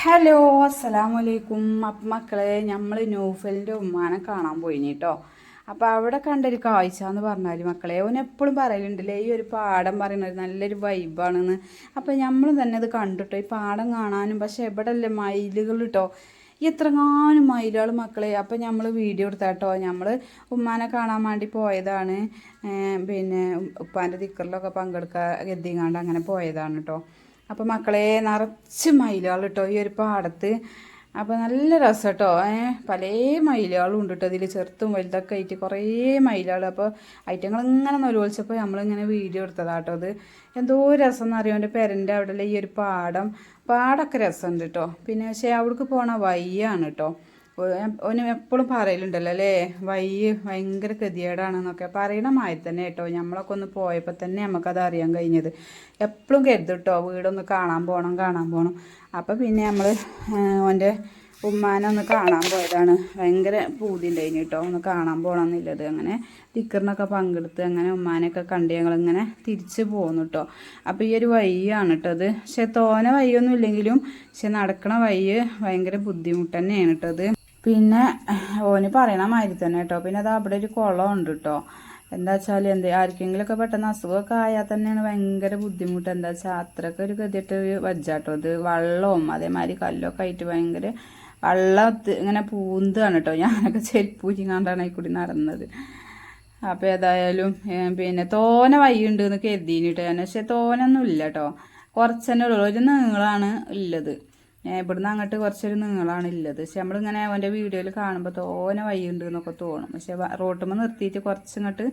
Hello അസ്സലാമലൈക്കും. അപ്പം മക്കളെ നമ്മൾ നൂഫലിന്റെ ഉമ്മാനെ കാണാൻ പോയി കേട്ടോ അപ്പോൾ അവിടെ കണ്ടൊരു കാഴ്ച എന്ന് പറഞ്ഞാൽ മക്കളെ അവൻ എപ്പോഴും പറയലുണ്ടല്ലേ ഈ ഒരു പാടം പറയുന്നത് നല്ലൊരു വൈബാണെന്ന് അപ്പോൾ നമ്മൾ തന്നെ അത് കണ്ടിട്ടോ ഈ പാടം കാണാനും. പക്ഷെ എവിടെ അല്ലേ മയിലുകൾ കേട്ടോ എത്രങ്ങാനും മയിലുകൾ മക്കളെ. അപ്പം നമ്മൾ വീഡിയോ എടുത്താട്ടോ നമ്മൾ ഉമ്മാനെ കാണാൻ വേണ്ടി പോയതാണ്. പിന്നെ ഉപ്പാന്റെ തിക്കറിലൊക്കെ പങ്കെടുക്കാൻ ഗദ്ദിങ്ങാണ്ട് അങ്ങനെ പോയതാണ് കേട്ടോ അപ്പോൾ മക്കളെ നിറച്ച് മയിലുകൾ കേട്ടോ ഈ ഒരു പാടത്ത്. അപ്പോൾ നല്ല രസം കേട്ടോ ഏഹ് പല മയിലുകളും ഉണ്ട് കേട്ടോ ഇതിൽ ചെറുത്തും വലുതൊക്കെ ആയിട്ട് കുറേ മയിലുകൾ. അപ്പോൾ ഐറ്റങ്ങൾ ഇങ്ങനെ നൊലോത്സപ്പോൾ നമ്മളിങ്ങനെ വീഡിയോ എടുത്തതാട്ടോ അത് എന്തോ രസം എന്നറിയാം എന്റെ പെരന്റെ അവിടെ ഈ ഒരു പാടം. പാടൊക്കെ രസമുണ്ട് കേട്ടോ പിന്നെ പക്ഷേ അവിടേക്ക് പോണ വയ്യാണ് കേട്ടോ ഓന് എപ്പോഴും പറയലുണ്ടല്ലോ അല്ലേ? വയ്യ് ഭയങ്കര ഗതികേടാണെന്നൊക്കെ പറയണ മാതിരി തന്നെ കേട്ടോ. നമ്മളൊക്കെ ഒന്ന് പോയപ്പോൾ തന്നെ നമുക്കത് അറിയാൻ കഴിഞ്ഞത്. എപ്പോഴും കരുതും കേട്ടോ വീടൊന്ന് കാണാൻ പോകണം കാണാൻ പോകണം അപ്പോൾ പിന്നെ നമ്മൾ ഓന്റെ ഉമ്മാനെ ഒന്ന് കാണാൻ പോയതാണ്. ഭയങ്കര പൂതി ഉണ്ടായിന് കേട്ടോ. ഒന്ന് കാണാൻ പോകണം എന്നുള്ളത് അങ്ങനെ ടിക്കറിനൊക്കെ പങ്കെടുത്ത് അങ്ങനെ ഉമ്മാനെയൊക്കെ കണ്ട് ഞങ്ങളിങ്ങനെ തിരിച്ച് പോന്നു കേട്ടോ. അപ്പോൾ ഈ ഒരു വയ്യാണ് കേട്ടോ അത്. പക്ഷെ തോന വയ്യൊന്നും ഇല്ലെങ്കിലും പക്ഷെ നടക്കണ വയ്യ് ഭയങ്കര ബുദ്ധിമുട്ട് തന്നെയാണ് കേട്ടോ അത്. പിന്നെ ഓന് പറയണ മാതിരി തന്നെ കേട്ടോ പിന്നെ അത് അവിടെ ഒരു കുളം ഉണ്ട് കേട്ടോ എന്താ വെച്ചാൽ എന്ത് ആർക്കെങ്കിലുമൊക്കെ പെട്ടെന്ന് അസുഖമൊക്കെ ആയാൽ തന്നെയാണ് ഭയങ്കര ബുദ്ധിമുട്ട്. എന്താ വെച്ചാൽ അത്രയ്ക്ക് ഒരു ഗതിയിട്ട് വജ്ജാട്ടോ ഇത് വള്ളവും അതേമാതിരി കല്ലൊക്കെ ആയിട്ട് ഭയങ്കര വള്ളത്ത് ഇങ്ങനെ പൂന്താണ് കേട്ടോ ഞാനൊക്കെ ചെരുപ്പൂച്ചിങ്ങാണ്ടാണ് ഈ കൂടി നടന്നത്. അപ്പോൾ ഏതായാലും പിന്നെ തോന വൈകുണ്ട് എന്ന് കരുതിയിട്ട് പക്ഷെ തോനൊന്നും ഇല്ല കേട്ടോ കുറച്ച് തന്നെ ഉള്ളൂ. ഒരു നീളാണ് ഉള്ളത്. ഇവിടുന്ന് അങ്ങോട്ട് കുറച്ചൊരു നീളമാണ് ഉള്ളത് പക്ഷെ നമ്മളിങ്ങനെ അവന്റെ വീഡിയോയിൽ കാണുമ്പോൾ തോനെ വയ്യുണ്ട് എന്നൊക്കെ തോന്നും. പക്ഷെ റോട്ടുമ്പോൾ നിർത്തിയിട്ട് കുറച്ചിങ്ങോട്ട്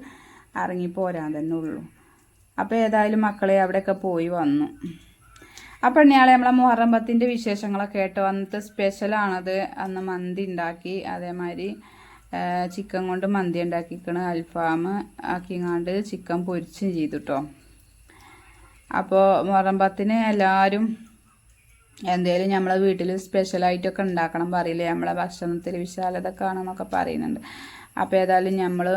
ഇറങ്ങി പോരാൻ തന്നെ ഉള്ളൂ. അപ്പോൾ ഏതായാലും മക്കളെ അവിടെയൊക്കെ പോയി വന്നു. അപ്പം ഇയാളെ നമ്മളെ മുഹറം പത്തിന്റെ വിശേഷങ്ങളൊക്കെ കേട്ടോ അന്നത്തെ സ്പെഷ്യലാണത് അന്ന് മന്തി ഉണ്ടാക്കി. അതേമാതിരി ചിക്കൻ കൊണ്ട് മന്തി ഉണ്ടാക്കിക്കണ്. അൽഫാം ആക്കിങ്ങാണ്ട് ചിക്കൻ പൊരിച്ചും ചെയ്തു കേട്ടോ അപ്പോൾ മുഹറം എല്ലാവരും എന്തേലും നമ്മളെ വീട്ടിൽ സ്പെഷ്യലായിട്ടൊക്കെ ഉണ്ടാക്കണം പറയില്ലേ. നമ്മളെ ഭക്ഷണത്തിൽ വിശാലത കാണാനൊക്കെ പറയുന്നുണ്ട് അപ്പോൾ ഏതായാലും നമ്മൾ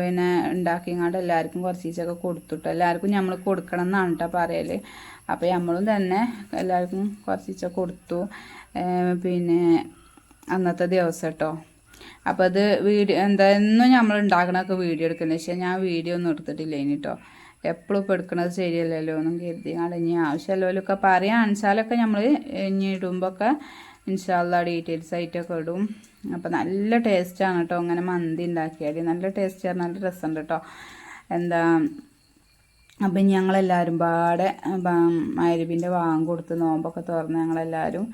പിന്നെ ഉണ്ടാക്കിങ്ങാണ്ട് എല്ലാവർക്കും കുറച്ച് ചീച്ചൊക്കെ കൊടുത്തിട്ട്. എല്ലാവർക്കും നമ്മൾ കൊടുക്കണം എന്നാണ് കേട്ടോ പറയൽ അപ്പോൾ നമ്മളും തന്നെ എല്ലാവർക്കും കുറച്ച് ചീച്ച കൊടുത്തു പിന്നെ അന്നത്തെ ദിവസം കേട്ടോ അപ്പോൾ അത് വീഡിയോ എന്തായിരുന്നു നമ്മൾ ഉണ്ടാക്കണമൊക്കെ വീഡിയോ എടുക്കുന്നത് പക്ഷേ ഞാൻ വീഡിയോ ഒന്നും എടുത്തിട്ടില്ല ഇനി കേട്ടോ എപ്പോഴും ഇപ്പോൾ എടുക്കുന്നത് ശരിയല്ലല്ലോ എന്നും കരുതി. ഇനി ആവശ്യമുള്ളവരൊക്കെ പറയാം അൻസാലൊക്കെ നമ്മൾ ഇനി ഇടുമ്പോഴൊക്കെ ഇൻഷാല്ല ഡീറ്റെയിൽസ് ആയിട്ടൊക്കെ ഇടും. അപ്പോൾ നല്ല ടേസ്റ്റാണ് കേട്ടോ അങ്ങനെ മന്തി ഉണ്ടാക്കിയാൽ നല്ല ടേസ്റ്റ് നല്ല രസമുണ്ട് കേട്ടോ എന്താ അപ്പം ഞങ്ങളെല്ലാവരും പാടെ മരുവിന്റെ വാങ്ങ് കൊടുത്ത് നോമ്പൊക്കെ തുറന്ന് ഞങ്ങളെല്ലാവരും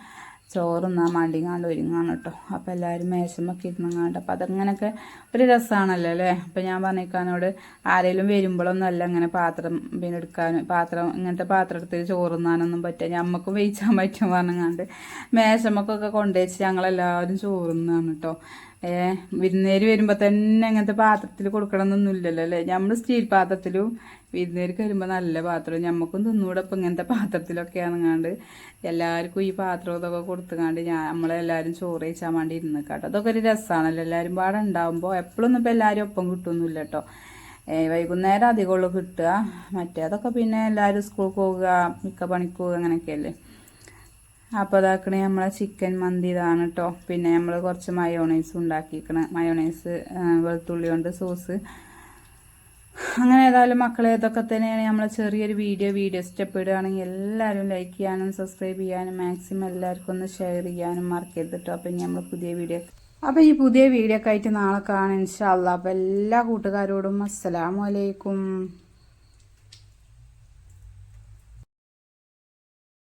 ചോറുന്നാൻ മണ്ടിങ്ങാണ്ട് ഒരുങ്ങാണ് കേട്ടോ അപ്പോൾ എല്ലാവരും മേശമൊക്കെ ഇരുന്നങ്ങാണ്ട്. അപ്പോൾ അതങ്ങനെയൊക്കെ ഒരു രസമാണല്ലോ അല്ലേ അപ്പോൾ ഞാൻ പറഞ്ഞേക്കാനോട് ആരെങ്കിലും വരുമ്പോഴൊന്നും അല്ല അങ്ങനെ പാത്രം പിന്നെ എടുക്കാൻ പാത്രം ഇങ്ങനത്തെ പാത്രം എടുത്ത് ചോറുന്നാനൊന്നും പറ്റുക ഞമ്മക്കും വെയിച്ചാൻ പറ്റും പറഞ്ഞങ്ങാണ്ട്. മേശമൊക്കെ കൊണ്ടുവച്ച് ഞങ്ങളെല്ലാവരും ചോറുന്നാണ് കേട്ടോ ഏഹ് വിരുന്നേര് വരുമ്പോൾ തന്നെ അങ്ങനത്തെ പാത്രത്തിൽ കൊടുക്കണമെന്നൊന്നുമില്ലല്ലോ അല്ലേ? നമ്മൾ സ്റ്റീൽ പാത്രത്തിലും വിരുന്നേർക്ക് വരുമ്പോൾ നല്ല പാത്രം. ഞമ്മക്കും തിന്നൂടെ ഇപ്പം ഇങ്ങനത്തെ പാത്രത്തിലൊക്കെ ആണെങ്ങാണ്ട് എല്ലാവർക്കും ഈ പാത്രം ഇതൊക്കെ കൊടുത്തുകാണ്ട് ഞാൻ നമ്മളെല്ലാവരും ചോറ് കഴിച്ചാൻ വേണ്ടി ഇരുന്ന് കേട്ടോ അതൊക്കെ ഒരു രസമാണല്ലോ എല്ലാവരും പാടെ ഉണ്ടാകുമ്പോൾ എപ്പോഴൊന്നും ഇപ്പം എല്ലാവരും ഒപ്പം കിട്ടുമൊന്നുമില്ല കേട്ടോ വൈകുന്നേരം അധികമുള്ളൂ കിട്ടുക. മറ്റേ അതൊക്കെ പിന്നെ എല്ലാവരും സ്കൂളിൽ പോവുക മിക്ക പണിക്ക് പോവുക അങ്ങനെയൊക്കെയല്ലേ? അപ്പോൾ അതാക്കണേ നമ്മളെ ചിക്കൻ മന്തി ഇതാണ് കേട്ടോ പിന്നെ നമ്മൾ കുറച്ച് മയോണൈസ് ഉണ്ടാക്കിക്കണ മയോണൈസ് വെളുത്തുള്ളി കൊണ്ട് സോസ് അങ്ങനെ ഏതായാലും മക്കളെ ഇതൊക്കെ തന്നെയാണ് നമ്മളെ ചെറിയൊരു വീഡിയോ വീഡിയോ സ്റ്റെപ്പ് ഇടുകയാണെങ്കിൽ എല്ലാവരും ലൈക്ക് ചെയ്യാനും സബ്സ്ക്രൈബ് ചെയ്യാനും മാക്സിമം എല്ലാവർക്കും ഒന്ന് ഷെയർ ചെയ്യാനും മറക്കരുത് കേട്ടോ അപ്പം നമ്മൾ പുതിയ വീഡിയോ അപ്പോൾ ഈ പുതിയ വീഡിയോ ഒക്കെ ആയിട്ട് നാളെ കാണാം ഇൻഷാല്ല അപ്പോൾ എല്ലാ കൂട്ടുകാരോടും അസ്സലാമലൈക്കും